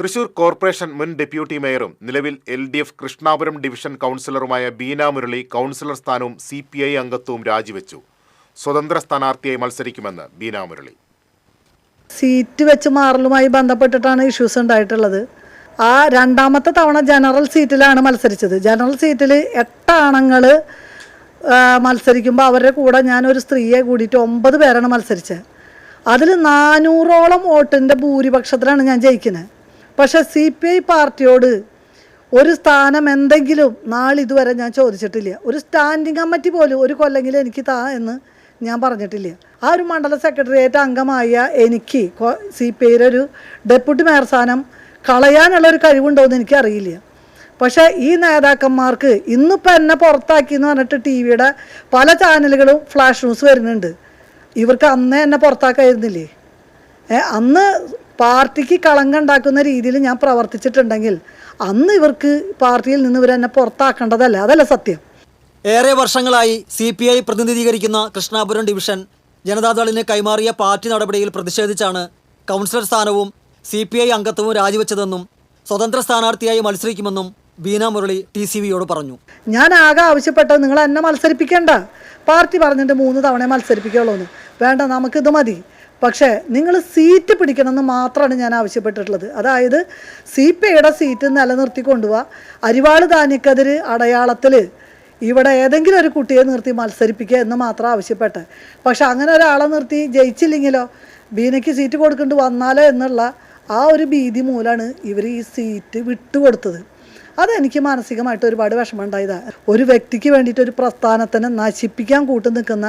Thrissur corporation മുൻ deputy മേയറും നിലവിൽ L D F Krishnapuram division കൗൺസിലറുമായ Beena Murali councillor സ്ഥാനവും സി പി ഐ അംഗത്വവും രാജിവെച്ചു. സ്വതന്ത്ര സ്ഥാനാർത്ഥിയായി മത്സരിക്കുമെന്ന് ബീന മുരളി. സീറ്റ് വെച്ച് മാറലുമായി ബന്ധപ്പെട്ടിട്ടാണ് ഇഷ്യൂസ് ഉണ്ടായിട്ടുള്ളത്. ആ രണ്ടാമത്തെ തവണ ജനറൽ സീറ്റിലാണ് മത്സരിച്ചത്. ജനറൽ സീറ്റിൽ എട്ടാണങ്ങൾ മത്സരിക്കുമ്പോൾ അവരുടെ കൂടെ ഞാനൊരു സ്ത്രീയെ കൂടിയിട്ട് ഒമ്പത് പേരാണ് മത്സരിച്ചത് അതിൽ നാനൂറോളം വോട്ടിന്റെ ഭൂരിപക്ഷത്തിലാണ് ഞാൻ ജയിക്കുന്നത് പക്ഷേ സി പി ഐ പാർട്ടിയോട് ഒരു സ്ഥാനം എന്തെങ്കിലും നാളിതുവരെ ഞാൻ ചോദിച്ചിട്ടില്ല. ഒരു സ്റ്റാൻഡിങ് കമ്മിറ്റി പോലും ഒരു കൊല്ലെങ്കിലും എനിക്ക് താ എന്ന് ഞാൻ പറഞ്ഞിട്ടില്ല. ആ ഒരു മണ്ഡല സെക്രട്ടേറിയറ്റ് അംഗമായ എനിക്ക് സി പി ഐയിലെ ഒരു ഡെപ്യൂട്ടി മേയർ സ്ഥാനം കളയാനുള്ള ഒരു കഴിവുണ്ടോ എന്ന് എനിക്കറിയില്ല പക്ഷേ ഈ നേതാക്കന്മാർക്ക് ഇന്നിപ്പോൾ എന്നെ പുറത്താക്കി എന്ന് പറഞ്ഞിട്ട് ടി വിയുടെ പല ചാനലുകളും ഫ്ലാഷ് ന്യൂസ് വരുന്നുണ്ട്. ഇവർക്ക് അന്നേ എന്നെ പുറത്താക്കായിരുന്നില്ലേ? അന്ന് പാർട്ടിക്ക് കളങ്കുണ്ടാക്കുന്ന രീതിയിൽ ഞാൻ പ്രവർത്തിച്ചിട്ടുണ്ടെങ്കിൽ അന്ന് ഇവർക്ക് പാർട്ടിയിൽ നിന്ന് ഇവർ എന്നെ പുറത്താക്കേണ്ടതല്ല. അതല്ല സത്യം. ഏറെ വർഷങ്ങളായി സി പി ഐ പ്രതിനിധീകരിക്കുന്ന കൃഷ്ണാപുരം ഡിവിഷൻ ജനതാദളിന് കൈമാറിയ പാർട്ടി നടപടിയിൽ പ്രതിഷേധിച്ചാണ് കൗൺസിലർ സ്ഥാനവും സി പി ഐ അംഗത്വവും രാജിവെച്ചതെന്നും സ്വതന്ത്ര സ്ഥാനാർത്ഥിയായി മത്സരിക്കുമെന്നും ബീന മുരളി ടി സി വിയോട് പറഞ്ഞു. ഞാൻ ആകെ ആവശ്യപ്പെട്ടത് നിങ്ങൾ എന്നെ മത്സരിപ്പിക്കേണ്ട. പാർട്ടി പറഞ്ഞിട്ട് മൂന്ന് തവണ മത്സരിപ്പിക്കുള്ളൂ വേണ്ട നമുക്കിത് മതി. പക്ഷേ നിങ്ങൾ സീറ്റ് പിടിക്കണമെന്ന് മാത്രമാണ് ഞാൻ ആവശ്യപ്പെട്ടിട്ടുള്ളത്. അതായത് സി പി ഐയുടെ സീറ്റ് നിലനിർത്തി കൊണ്ടുപോവുക അരിവാൾ ധാന്യക്കെതിര് അടയാളത്തിൽ ഇവിടെ ഏതെങ്കിലും ഒരു കുട്ടിയെ നിർത്തി മത്സരിപ്പിക്കുക എന്ന് മാത്രം ആവശ്യപ്പെട്ട്. പക്ഷെ അങ്ങനെ ഒരാളെ നിർത്തി ജയിച്ചില്ലെങ്കിലോ ബീനയ്ക്ക് സീറ്റ് കൊടുക്കേണ്ടി വന്നാലോ എന്നുള്ള ആ ഒരു ഭീതി മൂലമാണ് ഇവർ ഈ സീറ്റ് വിട്ടുകൊടുത്തത്. അതെനിക്ക് മാനസികമായിട്ട് ഒരുപാട് വിഷമം ഉണ്ടായതാണ് ഒരു വ്യക്തിക്ക് വേണ്ടിയിട്ട് ഒരു പ്രസ്ഥാനത്തിനെ നശിപ്പിക്കാൻ കൂട്ടു നിൽക്കുന്ന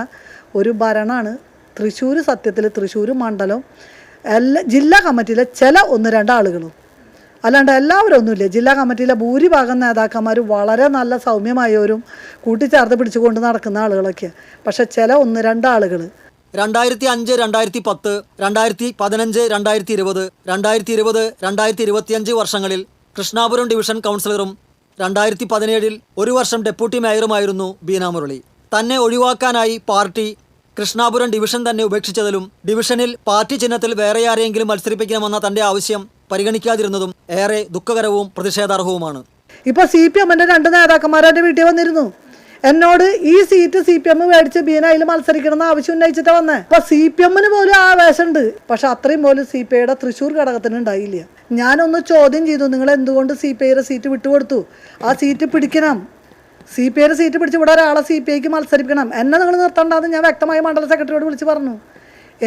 ഒരു ഭരണമാണ് തൃശ്ശൂർ സത്യത്തിൽ തൃശ്ശൂർ മണ്ഡലം എല്ലാ ജില്ലാ കമ്മിറ്റിയിലെ ചില ഒന്ന് രണ്ട് ആളുകളും. അല്ലാണ്ട് എല്ലാവരും ഒന്നുമില്ല. ജില്ലാ കമ്മിറ്റിയിലെ ഭൂരിഭാഗം നേതാക്കന്മാർ വളരെ നല്ല സൗമ്യമായവരും കൂട്ടിച്ചേർത്ത് പിടിച്ചുകൊണ്ട് നടക്കുന്ന ആളുകളൊക്കെ. പക്ഷെ ചില ഒന്ന് രണ്ട് ആളുകൾ രണ്ടായിരത്തി അഞ്ച് രണ്ടായിരത്തി പത്ത് രണ്ടായിരത്തി പതിനഞ്ച് രണ്ടായിരത്തി ഇരുപത് രണ്ടായിരത്തി ഇരുപത് രണ്ടായിരത്തി ഇരുപത്തിയഞ്ച് വർഷങ്ങളിൽ കൃഷ്ണാപുരം ഡിവിഷൻ കൗൺസിലറും രണ്ടായിരത്തി പതിനേഴിൽ ഒരു വർഷം ഡെപ്യൂട്ടി മേയറുമായിരുന്നു ബീന മുരളി തന്നെ ഒഴിവാക്കാനായി പാർട്ടി കൃഷ്ണാപുരം ഡിവിഷൻ തന്നെ ഉപേക്ഷിച്ചതിലും ഡിവിഷനിൽ പാർട്ടി ചിഹ്നത്തിൽ വേറെ ആരെയെങ്കിലും മത്സരിപ്പിക്കണമെന്ന തന്റെ ആവശ്യം പരിഗണിക്കാതിരുന്നതും ഏറെ ദുഃഖകരവും പ്രതിഷേധാർഹവുമാണ്. ഇപ്പോൾ സി പി എമ്മിന്റെ രണ്ട് നേതാക്കന്മാരെ വീട്ടിൽ വന്നിരുന്നു. എന്നോട് ഈ സീറ്റ് സി പി എം മേടിച്ച് ബീന അതിൽ മത്സരിക്കണം എന്ന് ആവശ്യം ഉന്നയിച്ചിട്ട് വന്നേ. അപ്പൊ സി പി എമ്മിന് പോലും ആവേശമുണ്ട്. പക്ഷെ അത്രയും പോലും സി പി ഐയുടെ തൃശ്ശൂർ ഘടകത്തിന് ഉണ്ടായില്ല. ഞാനൊന്ന് ചോദ്യം ചെയ്തു. നിങ്ങൾ എന്തുകൊണ്ട് സി പി ഐയുടെ സീറ്റ് വിട്ടുകൊടുത്തു? ആ സീറ്റ് പിടിക്കണം. സി പി ഐയുടെ സീറ്റ് പിടിച്ച് ഇവിടെ ഒരാളെ സി പി ഐക്ക് മത്സരിപ്പിക്കണം. എന്നെ നിങ്ങൾ നിർത്തണ്ടെന്ന് ഞാൻ വ്യക്തമായി മണ്ഡല സെക്രട്ടറിയോട് വിളിച്ച് പറഞ്ഞു.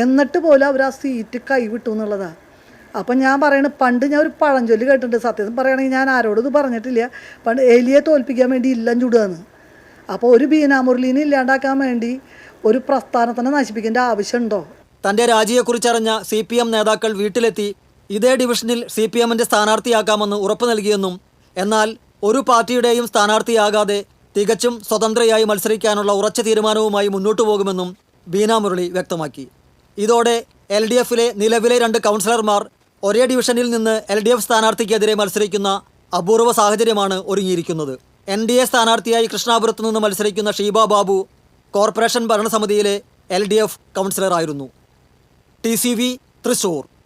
എന്നിട്ട് പോലും അവർ ആ സീറ്റ് കൈവിട്ടു എന്നുള്ളതാണ് അപ്പം ഞാൻ പറയണ പണ്ട് ഞാൻ ഒരു പഴഞ്ചൊല്ലി കേട്ടിട്ടുണ്ട്. സത്യം പറയുകയാണെങ്കിൽ ഞാൻ ആരോടും ഇത് പറഞ്ഞിട്ടില്ല. പണ്ട് എലിയെ തോൽപ്പിക്കാൻ വേണ്ടി ഇല്ലം ചുടുകയെന്ന് അപ്പോൾ ഒരു ബീനാമുരളീനെ ഇല്ലാണ്ടാക്കാൻ വേണ്ടി ഒരു പ്രസ്ഥാനത്തിനെ നശിപ്പിക്കേണ്ട ആവശ്യമുണ്ടോ? തന്റെ രാജിയെക്കുറിച്ചറിഞ്ഞ സി പി എം നേതാക്കൾ വീട്ടിലെത്തി ഇതേ ഡിവിഷനിൽ സി പി എമ്മിന്റെ സ്ഥാനാർത്ഥിയാക്കാമെന്ന് ഉറപ്പു നൽകിയെന്നും എന്നാൽ ഒരു പാർട്ടിയുടെയും സ്ഥാനാർത്ഥിയാകാതെ തികച്ചും സ്വതന്ത്രയായി മത്സരിക്കാനുള്ള ഉറച്ച തീരുമാനവുമായി മുന്നോട്ടു പോകുമെന്നും ബീന മുരളി വ്യക്തമാക്കി. ഇതോടെ എൽ ഡി എഫിലെ നിലവിലെ രണ്ട് കൗൺസിലർമാർ ഒരേ ഡിവിഷനിൽ നിന്ന് എൽ ഡി എഫ് സ്ഥാനാർത്ഥിക്കെതിരെ മത്സരിക്കുന്ന അപൂർവ സാഹചര്യമാണ് ഒരുങ്ങിയിരിക്കുന്നത്. എൻ ഡി എ സ്ഥാനാർത്ഥിയായി കൃഷ്ണാപുരത്ത് നിന്ന് മത്സരിക്കുന്ന ഷീബ ബാബു കോർപ്പറേഷൻ ഭരണസമിതിയിലെ L D F കൗൺസിലറായിരുന്നു. T C V Thrissur.